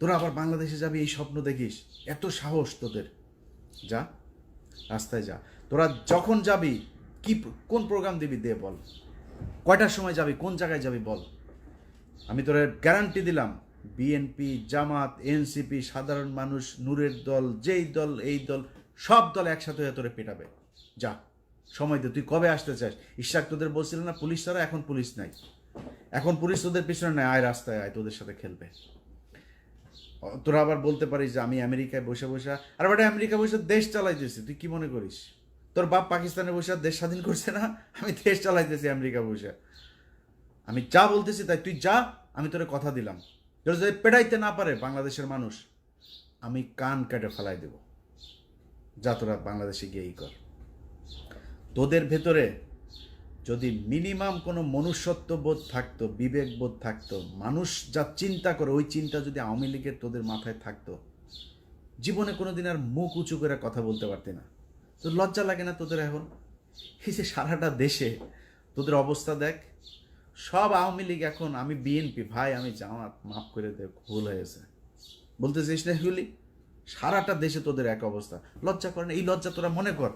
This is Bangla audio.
তোরা আবার বাংলাদেশে যাবি এই স্বপ্ন দেখিস। এত সাহস তোদের। যা, রাস্তায় যা। তোরা যখন যাবি, কি কোন প্রোগ্রাম দিবি দে বল। কয়টার সময় যাবি, কোন জায়গায় যাবি বল। আমি তোর গ্যারান্টি দিলাম বিএনপি জামাত এনসিপি সাধারণ মানুষ, নূরের দল, যেই দল, এই দল, সব দল একসাথে হয়ে তোরে পেটাবে। যা, সময় দে, তুই কবে আসতে চাস? ইশাক তোদের বলছিল না, পুলিশ ছাড়া এখন পুলিশ নাই। এখন পুলিশ তোদের পিছনে নেয় আয় রাস্তায় আয়, তোদের সাথে খেলবে। তোরা আবার বলতে পারিস যে আমি আমেরিকায় বসে বসে, আর বেটা, আমেরিকা বসে দেশ চালাইতেছি, তুই কি মনে করিস? তোর বাপ পাকিস্তানে বসে দেশ স্বাধীন করছে না? আমি দেশ চালাইতেছি আমেরিকা বসে। আমি যা বলতেছি তাই, তুই যা, আমি তোরে কথা দিলাম। তোর যদি পেটাইতে না পারে বাংলাদেশের মানুষ, আমি কান কেটে ফেলাই দেব। যা তোরা বাংলাদেশে গিয়েই কর। তোদের ভেতরে যদি মিনিমাম কোনো মনুষ্যত্ব বোধ থাকতো বিবেক বোধ থাকতো, মানুষ যা চিন্তা করে ওই চিন্তা যদি আওয়ামী লীগের তোদের মাথায় থাকতো, জীবনে কোনো দিন আর মুখ উঁচু করে কথা বলতে পারতি না। তো লজ্জা লাগে না তোদের এখন? এই যে সারাটা দেশে তোদের অবস্থা দেখ, সব আওয়ামী লীগ এখন, আমি বিএনপি ভাই, আমি জামাত, মাফ করে দে, ভুল হয়েছে। বলতে চাইস না সারাটা দেশে তোদের এক অবস্থা। লজ্জা করে না? এই লজ্জা তোরা মনে কর।